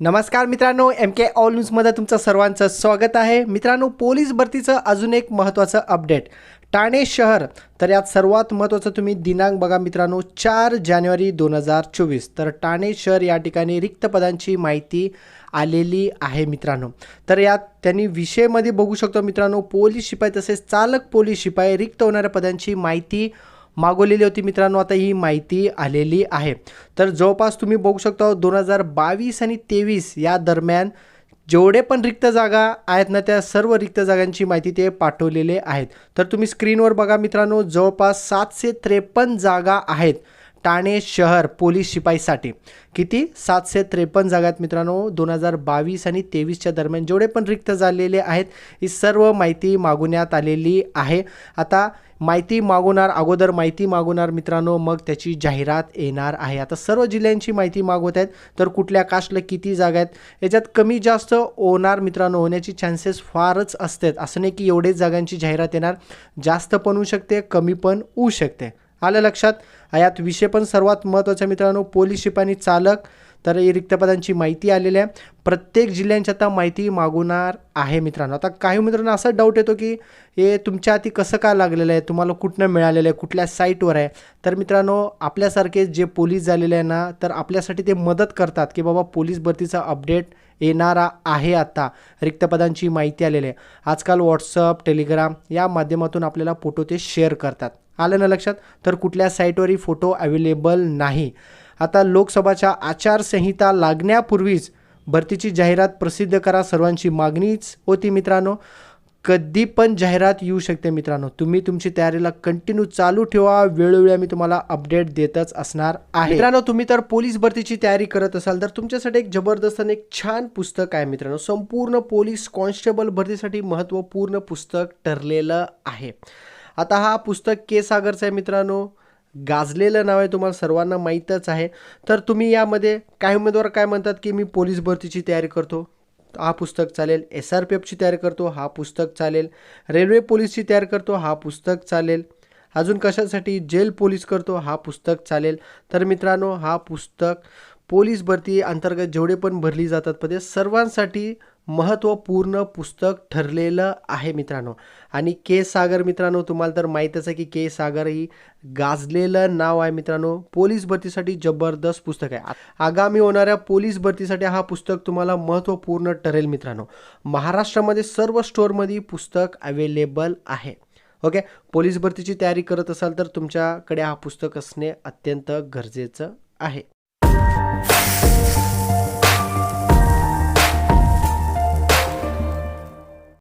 नमस्कार मित्रांनो एम के ऑल न्यूजमध्ये तुमचं सर्वांचं स्वागत आहे. मित्रांनो पोलीस भरतीचं अजून एक महत्त्वाचं अपडेट ठाणे शहर तर यात सर्वात महत्त्वाचं तुम्ही दिनांक बघा मित्रांनो चार जानेवारी दोन हजार चोवीस. तर ठाणे शहर या ठिकाणी रिक्त पदांची माहिती आलेली आहे मित्रांनो. तर यात त्यांनी विषयमध्ये बघू शकतो मित्रांनो पोलीस शिपाई तसेच चालक पोलीस शिपाई रिक्त होणाऱ्या पदांची माहिती मागवलेली होती मित्रांनो आता ही माहिती आलेली आहे. तर जवळपास तुम्ही बघू शकता दोन हजार बावीस आणि तेवीस या दरम्यान जेवढे पण रिक्त जागा आहेत ना त्या सर्व रिक्त जागांची माहिती ते पाठवलेले आहेत. तर तुम्ही स्क्रीनवर बघा मित्रांनो जवळपास सातशे त्रेपन्न जागा आहेत. ठाणे शहर पोलीस शिपाईसाठी. किती? सातशे त्रेपन्न जागा आहेत मित्रांनो दोन हजार बावीस आणि तेवीसच्या दरम्यान जेवढे पण रिक्त झालेले आहेत ही सर्व माहिती मागवण्यात आलेली आहे. आता माहिती मागवणार अगोदर माहिती मागवणार मित्रांनो मग त्याची जाहिरात येणार आहे. आता सर्व जिल्ह्यांची माहिती मागवत आहेत तर कुठल्या कास्टला किती जागा आहेत याच्यात कमी जास्त होणार मित्रांनो होण्याची चान्सेस फारच असतात. असं नाही की एवढेच जागांची जाहिरात येणार जास्त पण होऊ शकते कमी पण होऊ शकते. आलं लक्षात. यात विषय पण सर्वात महत्त्वाचा मित्रांनो. पोलीस शिपाई चालक. तर ही रिक्त पदांची माहिती आलेली आहे. प्रत्येक जिल्ह्यांची आता माहिती मागवणार आहे मित्रांनो. आता काही मित्रांनो असा डाऊट येतो की हे तुमच्या हाती कसं काय लागलेलं आहे? तुम्हाला कुठनं मिळालेलं आहे? कुठल्या साईटवर आहे? तर मित्रांनो आपल्यासारखे जे पोलीस झालेले आहे ना तर आपल्यासाठी ते मदत करतात की बाबा पोलीस भरतीचा अपडेट येणारा आहे आता. रिक्त पदांची माहिती आलेली आहे. आजकाल व्हॉट्सअप टेलिग्राम या माध्यमातून आपल्याला फोटो ते शेअर करतात. आलं ना लक्षात? तर कुठल्या साईटवरही फोटो अवेलेबल नाही. आता लोकसभाच्या आचारसंहिता लागण्यापूर्वीच भरतीची जाहिरात प्रसिद्ध करा सर्वांची मागणीच होती मित्रांनो. कधी पण जाहिरात येऊ शकते मित्रांनो. तुम्ही तुमची तयारीला कंटिन्यू चालू ठेवा. वेळोवेळी मी तुम्हाला अपडेट देतच असणार आहे. मित्रांनो तुम्ही तर पोलीस भरतीची तयारी करत असाल तर तुमच्यासाठी एक जबरदस्त आणि एक छान पुस्तक आहे मित्रांनो. संपूर्ण पोलीस कॉन्स्टेबल भरतीसाठी महत्त्वपूर्ण पुस्तक ठरलेलं आहे. आता हा पुस्तक के सागरचं आहे मित्रांनो. गाजलेलं नाव आहे तुम्हाला सर्वांना माहीतच आहे. तर तुम्ही यामध्ये काही उमेदवार काय म्हणतात की मी पोलीस भरतीची तयारी करतो? हा पुस्तक चालेल. एस आर पी एफची तयारी करतो हा पुस्तक चालेल. रेल्वे पोलीसची तयारी करतो हा पुस्तक चालेल. अजून कशासाठी जेल पोलीस करतो हा पुस्तक चालेल. तर मित्रांनो हा पुस्तक पोलीस भरती अंतर्गत जेवढे पण भरली जातात पदे सर्वांसाठी महत्त्वपूर्ण पुस्तक ठरलेलं आहे मित्रांनो. आणि के सागर मित्रांनो तुम्हाला तर माहीतच आहे की के सागर ही गाजलेलं नाव आहे मित्रांनो. पोलीस भरतीसाठी जबरदस्त पुस्तक आहे. आगामी होणाऱ्या पोलीस भरतीसाठी हा पुस्तक तुम्हाला महत्त्वपूर्ण ठरेल मित्रांनो. महाराष्ट्रामध्ये सर्व स्टोअरमध्ये पुस्तक अवेलेबल आहे. ओके? पोलीस भरतीची तयारी करत असाल तर तुमच्याकडे हा पुस्तक असणे अत्यंत गरजेचं आहे.